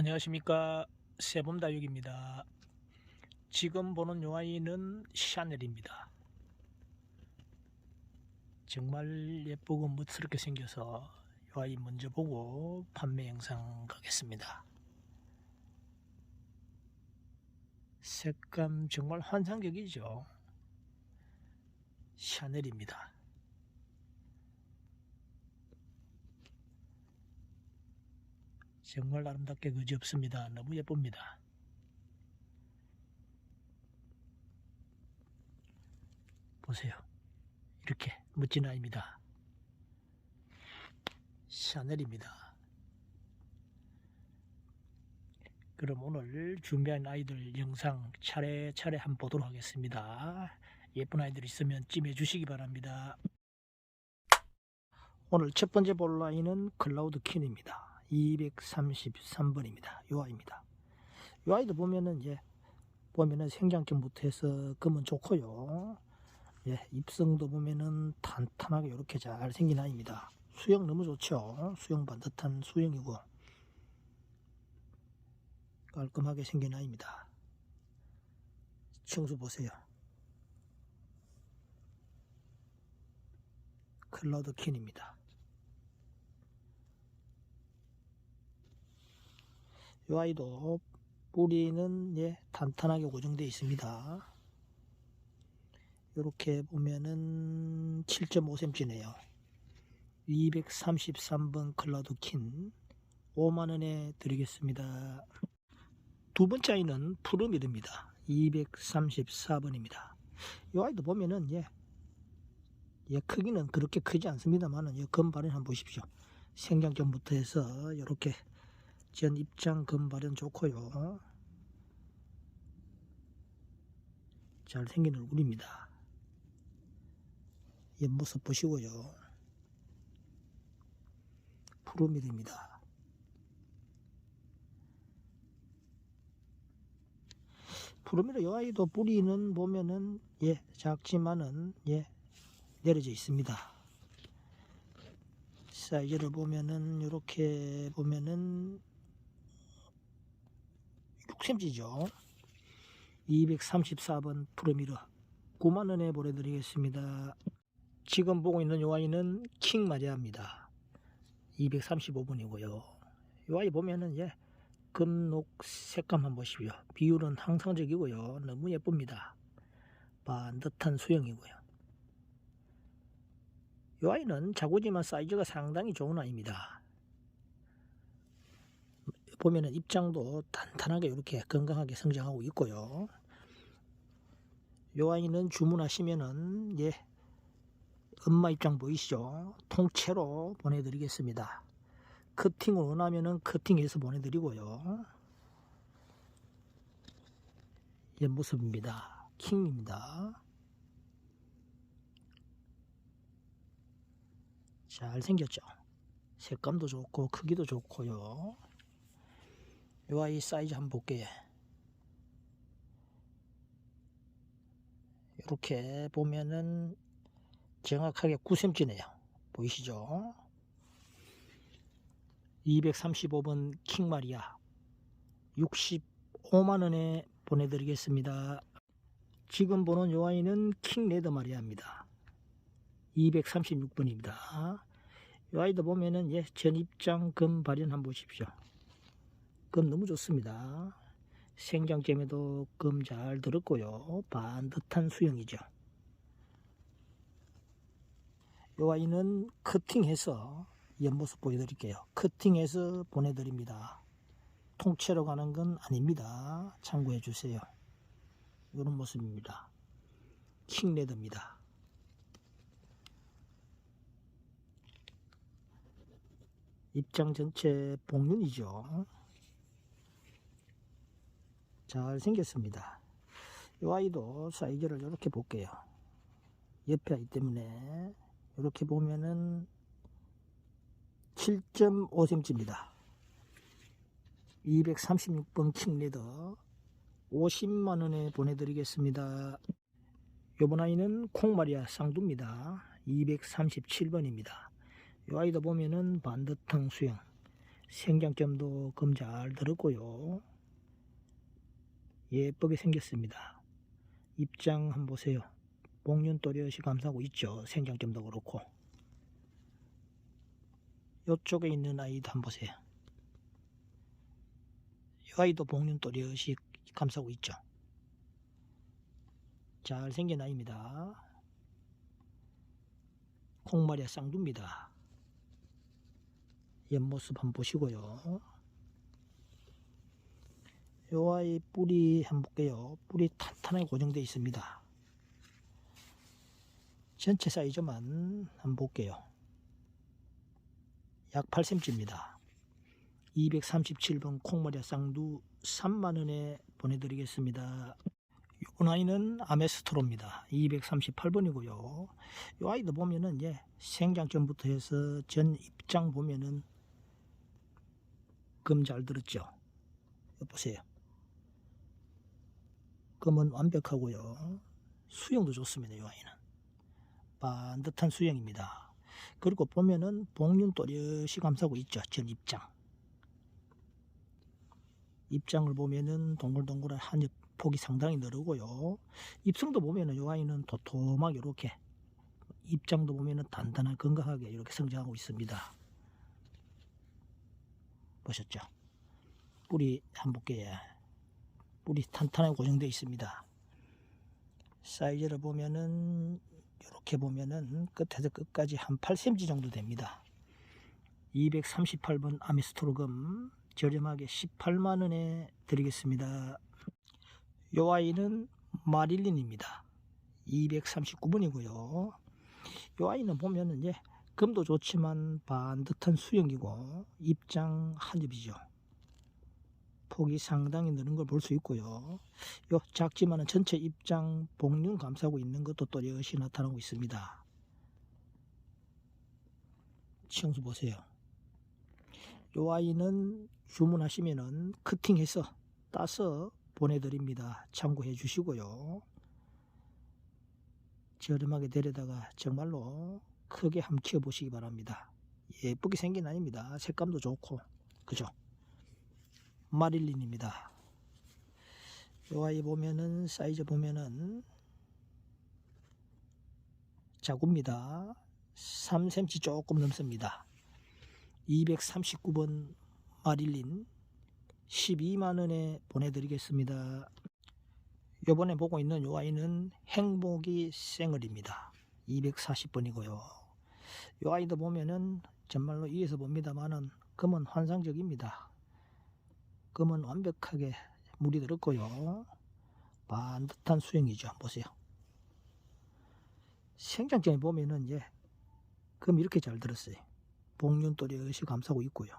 안녕하십니까. 세범다육입니다. 지금 보는 요 아이는 샤넬입니다. 정말 예쁘고 멋스럽게 생겨서 요 아이 먼저 보고 판매 영상 가겠습니다. 색감 정말 환상적이죠. 샤넬입니다 정말 아름답게 그지없습니다. 너무 예쁩니다. 보세요. 이렇게 멋진 아이입니다. 샤넬입니다. 그럼 오늘 준비한 아이들 영상 차례차례 한번 보도록 하겠습니다. 예쁜 아이들 있으면 찜해 주시기 바랍니다. 오늘 첫 번째 볼 아이는 클라우드 킨입니다. 233번입니다. 요 아이입니다. 요 아이도 보면은 이제 보면은 생장점부터 해서 금은 좋고요. 예, 입성도 보면은 탄탄하게 이렇게 잘 생긴 아이입니다. 수영 너무 좋죠. 수영 반듯한 수영이고 깔끔하게 생긴 아이입니다. 청수 보세요. 클라우드 킨입니다. 이 아이도 뿌리는 예, 탄탄하게 고정되어 있습니다. 이렇게 보면은 7.5cm네요. 233번 클라우드 킨 5만원에 드리겠습니다. 두 번째 아이는 푸르미드입니다. 234번입니다. 이 아이도 보면은 예, 예 크기는 그렇게 크지 않습니다만은 예, 금발은 한번 보십시오. 생장점부터 해서 이렇게 전 입장 금발은 좋고요. 잘생긴 얼굴입니다. 옆모습 보시고요. 푸르미드입니다. 푸르미드 요 아이도 뿌리는 보면은 예 작지만은 예 내려져 있습니다. 사이즈를 보면은 이렇게 보면은 6cm죠. 234번 프로미러 9만원에 보내드리겠습니다. 지금 보고 있는 요 아이는 킹 마리아입니다. 235번이고요. 요 아이 보면은 예, 금녹 색감 한번 보시고요. 비율은 항상적이고요. 너무 예쁩니다. 반듯한 수영이고요. 요 아이는 자고지만 사이즈가 상당히 좋은 아이입니다. 보면은 입장도 탄탄하게 이렇게 건강하게 성장하고 있고요. 요 아이는 주문하시면은 예 엄마 입장 보이시죠? 통째로 보내드리겠습니다. 커팅을 원하면은 커팅해서 보내드리고요. 예 모습입니다. 킹입니다. 잘 생겼죠? 색감도 좋고 크기도 좋고요. 요 아이 사이즈 한번 볼게요. 이렇게 보면은 정확하게 9cm네요. 보이시죠? 235번 킹마리아 65만원에 보내드리겠습니다. 지금 보는 요 아이는 킹레드 마리아입니다. 236번입니다. 요 아이도 보면은 예, 전입장 금 발현 한번 보십시오. 금 너무 좋습니다. 생장점에도 금 잘 들었고요. 반듯한 수영이죠. 요 아이는 커팅해서 옆모습 보여드릴게요. 커팅해서 보내드립니다. 통째로 가는 건 아닙니다. 참고해 주세요. 이런 모습입니다. 킹레드입니다. 입장 전체 복륜이죠. 잘 생겼습니다. 이 아이도 사이즈를 이렇게 볼게요. 옆에 아이 때문에 이렇게 보면은 7.5cm입니다. 236번 킹리더 50만원에 보내드리겠습니다. 요번 아이는 콩마리아 쌍두입니다. 237번입니다. 이 아이도 보면은 반듯한 수영 생장점도 금잘 들었고요. 예쁘게 생겼습니다. 입장 한번 보세요. 복륜 또렷이 감싸고 있죠. 생장점도 그렇고. 요쪽에 있는 아이도 한번 보세요. 이 아이도 복륜 또렷이 감싸고 있죠. 잘생긴 아이입니다. 콩마리아 쌍두입니다. 옆모습 한번 보시고요. 요 아이 뿌리 한번 볼게요. 뿌리 탄탄하게 고정되어 있습니다. 전체 사이즈만 한번 볼게요. 약 8cm입니다. 237번 콩마리아 쌍두 3만원에 보내드리겠습니다. 이 아이는 아메스트로입니다. 238번이고요. 이 아이도 보면은 예, 생장점부터 해서 전 입장 보면은 금 잘 들었죠. 보세요. 금은 완벽하고요. 수영도 좋습니다. 이 아이는 반듯한 수영입니다. 그리고 보면은 복륜 또렷이 감싸고 있죠. 전 입장. 입장을 보면은 동글동글한 한엽 폭이 상당히 늘고요. 입성도 보면은 요 아이는 도톰하게 이렇게 입장도 보면은 단단한 건강하게 이렇게 성장하고 있습니다. 보셨죠? 뿌리 한 볼게요. 뿌리 탄탄하게 고정되어 있습니다. 사이즈를 보면은 이렇게 보면은 끝에서 끝까지 한 8cm 정도 됩니다. 238번 아미스토로금 저렴하게 18만원에 드리겠습니다. 요 아이는 마릴린입니다. 239번이고요. 요 아이는 보면은 예, 금도 좋지만 반듯한 수영이고 입장 한엽이죠. 폭이 상당히 느는 걸 볼 수 있고요. 요 작지만은 전체 입장 복륜 감싸고 있는 것도 또렷이 나타나고 있습니다. 청수 보세요. 요 아이는 주문하시면은 커팅해서 따서 보내드립니다. 참고해 주시고요. 저렴하게 데려다가 정말로 크게 한번 키워보시기 바랍니다. 예쁘게 생긴 아닙니다. 색감도 좋고 그죠? 마릴린입니다. 요 아이 보면은 사이즈 보면은 자구입니다. 3cm 조금 넘습니다. 239번 마릴린 12만원에 보내드리겠습니다. 요번에 보고 있는 요 아이는 행복이 생얼입니다. 240번이고요. 요 아이도 보면은 정말로 위에서 봅니다만은 금은 환상적입니다. 금은 완벽하게 물이 들었고요. 반듯한 수영이죠. 보세요. 생장점에 보면은 이제 금 이렇게 잘 들었어요. 복륜 또렷이 감싸고 있고요.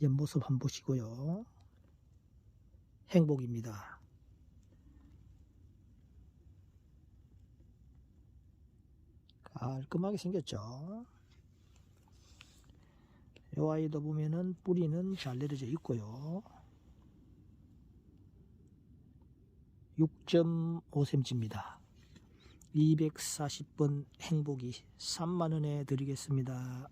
옆모습 한번 보시고요. 행복입니다. 깔끔하게 생겼죠. 이 아이도 보면은 뿌리는 잘 내려져 있고요. 6.5cm입니다. 240번 행복이 3만원에 드리겠습니다.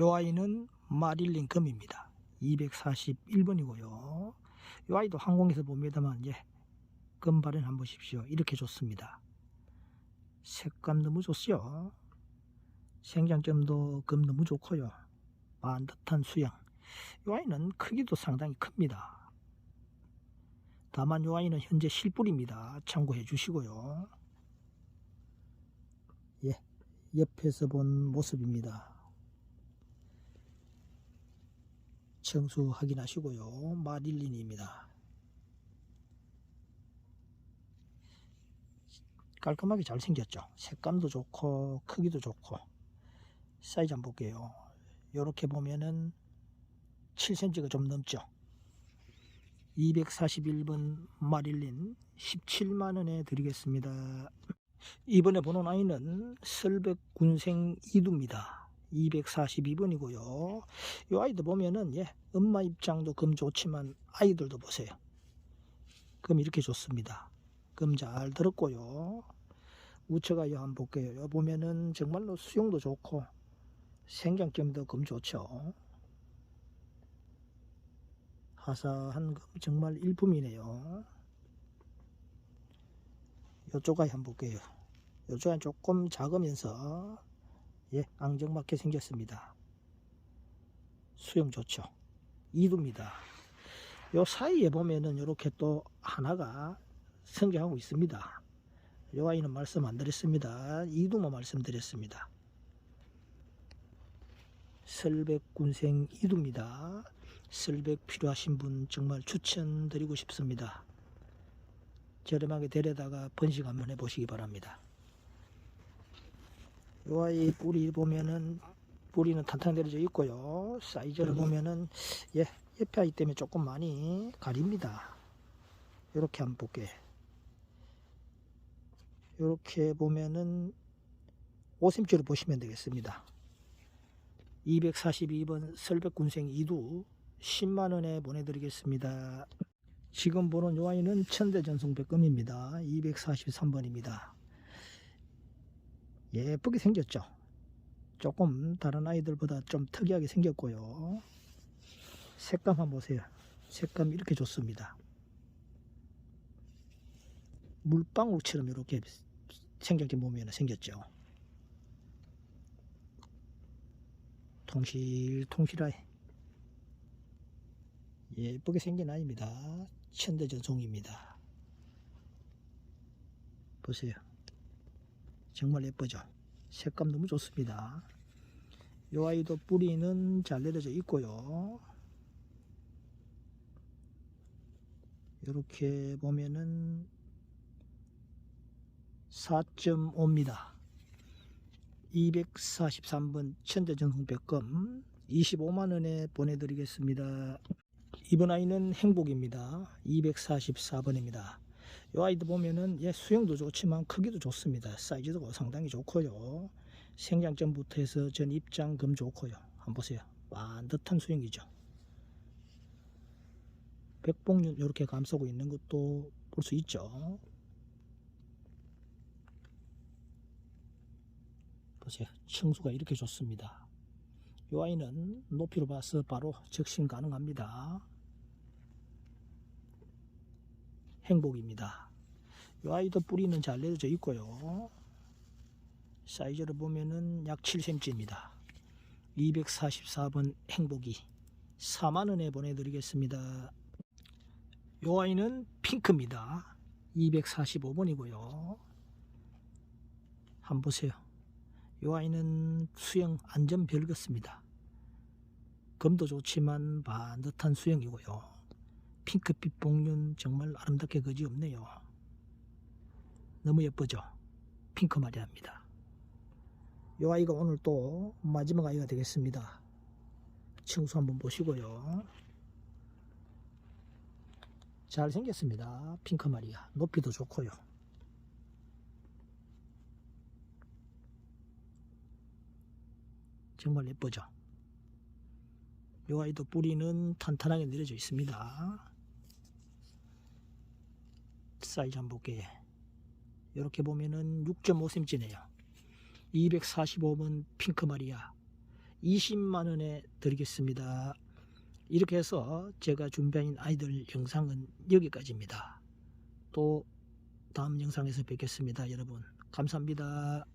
이 아이는 마릴린 금입니다. 241번이고요. 이 아이도 항공에서 봅니다만 예, 금 발현 한번 보십시오. 이렇게 좋습니다. 색감 너무 좋죠. 생장점도 금 너무 좋고요. 반듯한 수양. 이 아이는 크기도 상당히 큽니다. 다만 이 아이는 현재 실뿌리입니다. 참고해 주시고요. 예, 옆에서 본 모습입니다. 청수 확인하시고요. 마릴린입니다. 깔끔하게 잘 생겼죠. 색감도 좋고 크기도 좋고 사이즈 한번 볼게요. 이렇게 보면은 7cm가 좀 넘죠. 241번 마릴린 17만원에 드리겠습니다. 이번에 보는 아이는 설백 군생 이두입니다. 242번이고요. 이 아이도 보면은 예, 엄마 입장도 금 좋지만 아이들도 보세요. 금 이렇게 좋습니다. 금 잘 들었고요. 우체가 요 한번 볼게요. 요 보면은 정말로 수영도 좋고 생장점도 금 좋죠. 화사한 금 정말 일품이네요. 요쪽 아이 한번 볼게요. 요쪽 아이 조금 작으면서 예, 앙증맞게 생겼습니다. 수영 좋죠. 이두입니다. 요 사이에 보면은 이렇게 또 하나가 성장하고 있습니다. 요 아이는 말씀 안 드렸습니다. 이두만 말씀드렸습니다. 설백 군생 이두입니다. 설백 필요하신 분 정말 추천드리고 싶습니다. 저렴하게 데려다가 번식 한번 해보시기 바랍니다. 요 아이 뿌리 보면은 뿌리는 탄탄해져 있고요. 사이즈를 보면은 예 옆에 아이 때문에 조금 많이 가립니다. 이렇게 한번 볼게. 이렇게 보면은 5cm를 보시면 되겠습니다. 242번 설백군생 2두 10만원에 보내드리겠습니다. 지금 보는 요 아이는 천대전송 백금입니다. 243번입니다. 예쁘게 생겼죠? 조금 다른 아이들보다 좀 특이하게 생겼고요. 색감 한번 보세요. 색감 이렇게 좋습니다. 물방울처럼 이렇게 생겼게 보면 생겼죠. 통실통실하게 예쁘게 생긴 아이입니다. 천대전송입니다. 보세요. 정말 예쁘죠? 색감 너무 좋습니다. 이 아이도 뿌리는 잘 내려져 있고요. 이렇게 보면은 4.5입니다. 243번 천대전송백금 25만원에 보내드리겠습니다. 이번 아이는 행복입니다. 244번입니다. 이 아이도 보면은 예, 수영도 좋지만 크기도 좋습니다. 사이즈도 상당히 좋고요. 생장점부터 해서 전 입장금 좋고요. 한번 보세요. 완듯한 수영이죠. 백봉륜 이렇게 감싸고 있는 것도 볼 수 있죠. 보세요. 층수가 이렇게 좋습니다. 이 아이는 높이로 봐서 바로 적신 가능합니다. 행복입니다. 이 아이도 뿌리는 잘 내려져 있고요. 사이즈를 보면은 약 7cm입니다. 244번 행복이 4만원에 보내드리겠습니다. 이 아이는 핑크입니다. 245번이고요. 한번 보세요. 이 아이는 수영 안전 별것습니다. 검도 좋지만 반듯한 수영이고요. 핑크빛 복륜 정말 아름답게 그지없네요. 너무 예쁘죠? 핑크 마리아입니다. 이 아이가 오늘 또 마지막 아이가 되겠습니다. 층수 한번 보시고요. 잘생겼습니다. 핑크 마리아. 높이도 좋고요. 정말 예쁘죠? 이 아이도 뿌리는 탄탄하게 내려져 있습니다. 사이즈 한번 볼게요. 이렇게 보면은 6.5cm네요. 245번 핑크 마리아 20만원에 드리겠습니다. 이렇게 해서 제가 준비한 아이들 영상은 여기까지입니다. 또 다음 영상에서 뵙겠습니다. 여러분 감사합니다.